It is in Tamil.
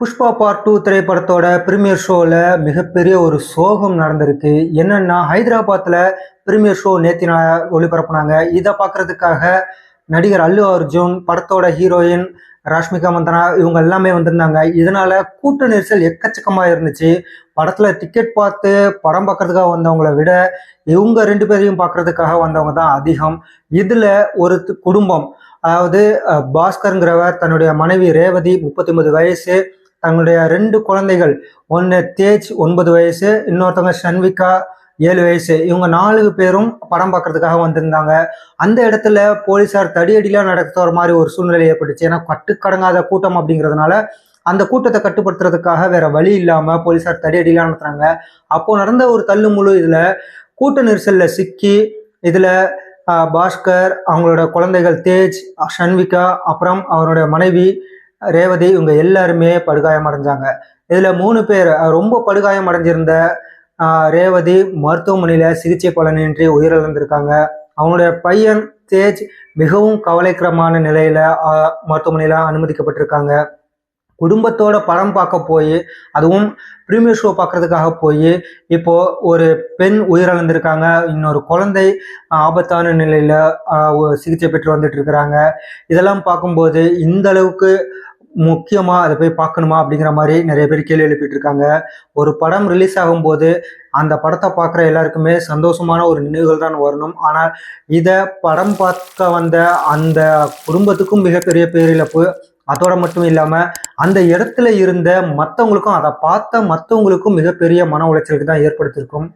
புஷ்பா பார்ட் டூ திரைப்படத்தோட ப்ரீமியர் ஷோவில் மிகப்பெரிய ஒரு சோகம் நடந்திருக்கு. என்னன்னா ஹைதராபாத்தில் ப்ரீமியர் ஷோ நேத்தி ஒளிபரப்புனாங்க. இதை பார்க்கறதுக்காக நடிகர் அல்லு அர்ஜுன் படத்தோட ஹீரோயின் ராஷ்மிகா மந்தனா இவங்க எல்லாமே வந்திருந்தாங்க. இதனால கூட்ட நெரிசல் எக்கச்சக்கமாக இருந்துச்சு. படத்தில் டிக்கெட் பார்த்து படம் பார்க்கறதுக்காக வந்தவங்கள விட இவங்க ரெண்டு பேரையும் பார்க்கறதுக்காக வந்தவங்க தான் அதிகம். இதில் ஒரு குடும்பம். அதாவது பாஸ்கருங்கிறவர் தன்னுடைய மனைவி ரேவதி முப்பத்தி வயசு. தங்களுடைய ரெண்டு குழந்தைகள் ஒன்று தேஜ் ஒன்பது வயசு இன்னொருத்தவங்க ஷன்விகா ஏழு வயசு. இவங்க நாலு பேரும் படம் பார்க்கறதுக்காக வந்திருந்தாங்க. அந்த இடத்துல போலீஸார் தடியடிலாம் நடத்துகிற மாதிரி ஒரு சூழ்நிலை ஏற்பட்டுச்சு. ஏன்னா கட்டுக்கடங்காத கூட்டம் அப்படிங்கிறதுனால அந்த கூட்டத்தை கட்டுப்படுத்துறதுக்காக வேற வழி இல்லாமல் போலீஸார் தடியடிலாம் நடத்துறாங்க. அப்போ நடந்த ஒரு தள்ளுமுழு இதில் கூட்ட நெரிசலில் சிக்கி இதில் பாஸ்கர் அவங்களோட குழந்தைகள் தேஜ் ஷன்விகா அப்புறம் அவருடைய மனைவி ரேவதி இவங்க எல்லாருமே படுகாயம் அடைஞ்சாங்க இதில் மூணு பேர் ரொம்ப படுகாயம் அடைஞ்சிருந்த ரேவதி மருத்துவமனையில் சிகிச்சை பலனின்றி உயிரிழந்திருக்காங்க. அவங்களுடைய பையன் தேஜ் மிகவும் கவலைக்கிரமான நிலையில் மருத்துவமனையில் அனுமதிக்கப்பட்டிருக்காங்க. குடும்பத்தோட படம் பார்க்க போய் அதுவும் ப்ரீமியர் ஷோ பார்க்கறதுக்காக போய் இப்போ ஒரு பெண் உயிரிழந்திருக்காங்க. இன்னொரு குழந்தை ஆபத்தான நிலையில சிகிச்சை பெற்று வந்துட்டு இருக்கிறாங்க. இதெல்லாம் பார்க்கும்போது இந்த அளவுக்கு முக்கியமாக அதை போய் பார்க்கணுமா அப்படிங்கிற மாதிரி நிறைய பேர் கேள்வி எழுப்பிட்டு இருக்காங்க ஒரு படம் ரிலீஸ் ஆகும்போது அந்த படத்தை பார்க்குற எல்லாருக்குமே சந்தோஷமான ஒரு நினைவுகள் தான் வரணும். ஆனால் இதை படம் பார்க்க வந்த அந்த குடும்பத்துக்கும் மிகப்பெரிய பேரிழப்பு. அதோட மட்டும் இல்லாமல் அந்த இடத்துல இருந்த மற்றவங்களுக்கும் அதை பார்த்த மற்றவங்களுக்கும் மிகப்பெரிய மன உளைச்சலுக்கு தான் ஏற்படுத்தியிருக்கும்.